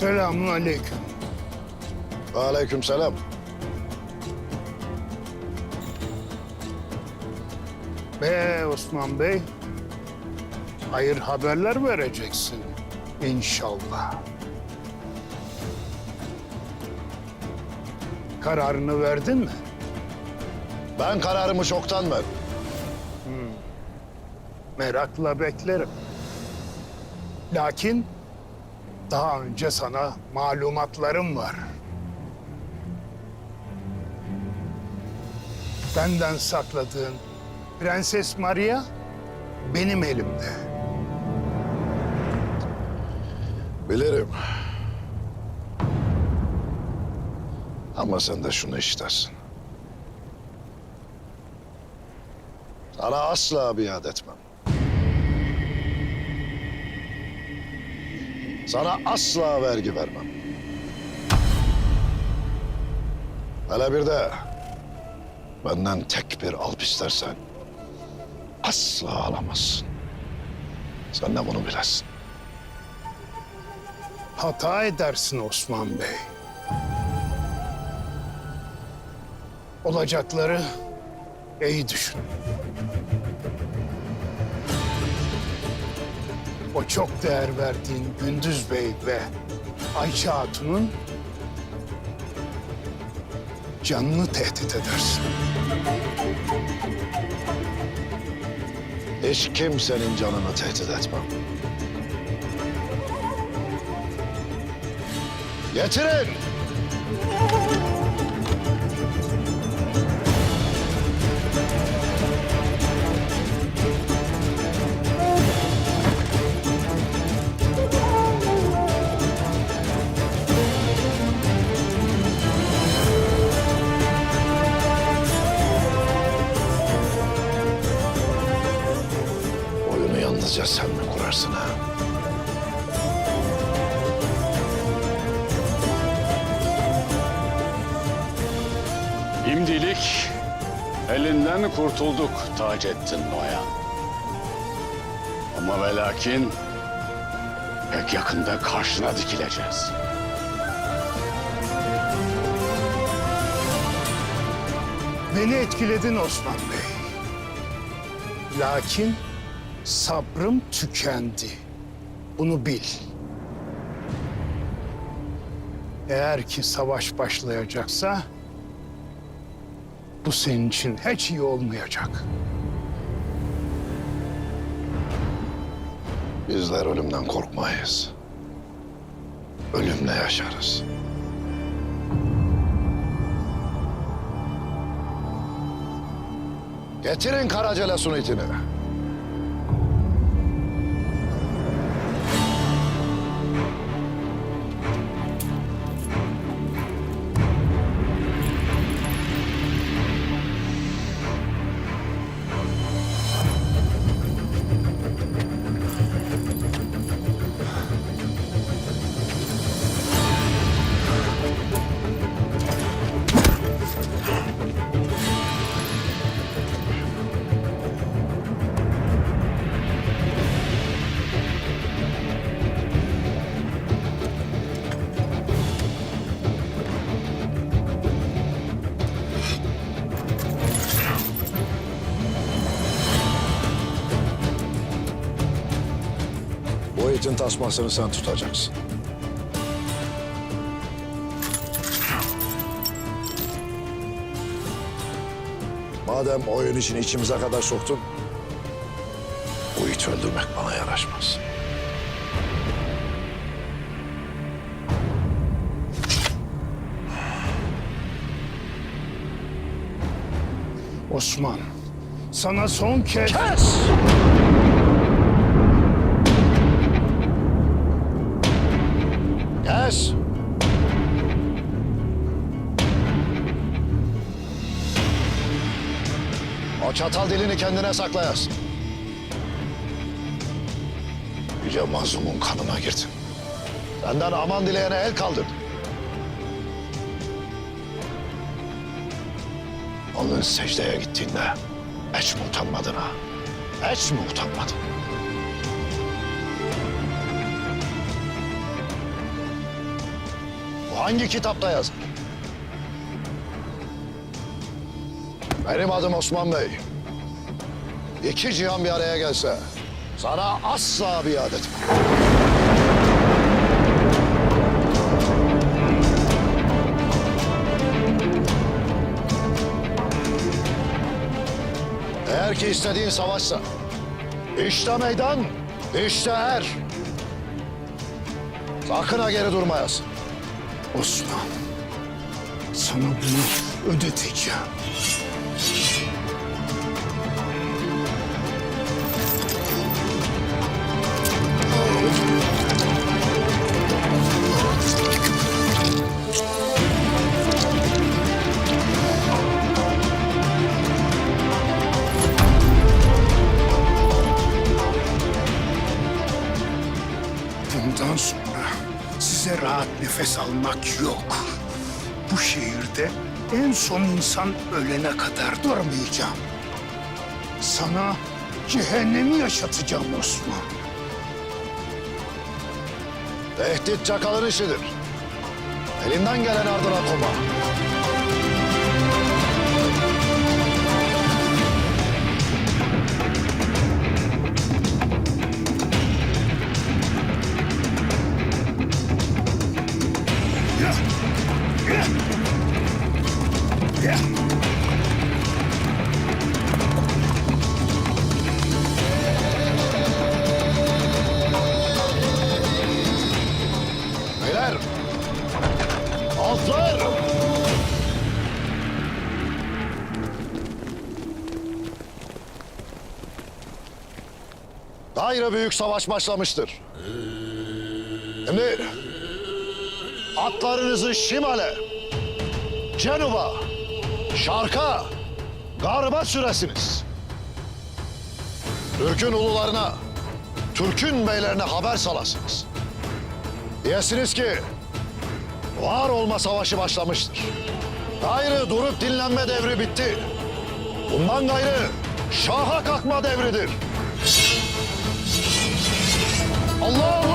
Selamun aleyküm. Aleyküm selam. Be Osman Bey. Hayır haberler vereceksin. İnşallah. Kararını verdin mi? Ben kararımı çoktan verdim. Merakla beklerim. Lakin daha önce sana malumatlarım var. Benden sakladığın Prenses Maria benim elimde. Bilirim. Ama sen de şunu işlersin. Sana asla biat etmem. Sana asla vergi vermem. Hele bir de benden tek bir alp istersen asla alamazsın. Sen de bunu bilesin. Hata edersin Osman Bey. Olacakları iyi düşün. O çok değer verdiğin Gündüz Bey ve Ayça Hatun'un canını tehdit edersin. Hiç kimsenin canını tehdit etmem. Getirin! Yalnızca sen mi kurarsın ha? Şimdilik elinden kurtulduk Taceddin Noyan. Ama ve lakin pek yakında karşına dikileceğiz. Beni etkiledin Osman Bey. Lakin sabrım tükendi. Bunu bil. Eğer ki savaş başlayacaksa bu senin için hiç iyi olmayacak. Bizler ölümden korkmayız. Ölümle yaşarız. Getirin Karacele sunitini. Tasmasını sen tutacaksın. Madem oyun için içimize kadar soktun, bu iti öldürmek bana yaraşmaz. Osman, sana son kez... Kes! Çatal dilini kendine saklayasın. Yüce mazlumun kanına girdin. Benden aman dileyene el kaldırdın. Onun secdeye gittiğinde hiç mi utanmadın ha? Hiç mi utanmadın? hangi kitapta yazar? Benim adım Osman Bey. İki cihan bir araya gelse sana asla biat etmem. Eğer ki istediğin savaşsa, işte meydan, işte er. Sakın ha geri durmayasın. Osman, sana bunu ödeteceğim. Rahat nefes almak yok. Bu şehirde en son insan ölene kadar durmayacağım. Sana cehennemi yaşatacağım Osman. Tehdit çakalın işidir. Elinden gelen ardına koma. Daire büyük savaş başlamıştır. Şimdi atlarınızı şimale, cenuba, şarka, garba süresiniz. Türk'ün ulularına, Türk'ün beylerine haber salasınız. Diyesiniz ki var olma savaşı başlamıştır. Gayrı durup dinlenme devri bitti. Bundan gayrı şaha kalkma devridir. Allahu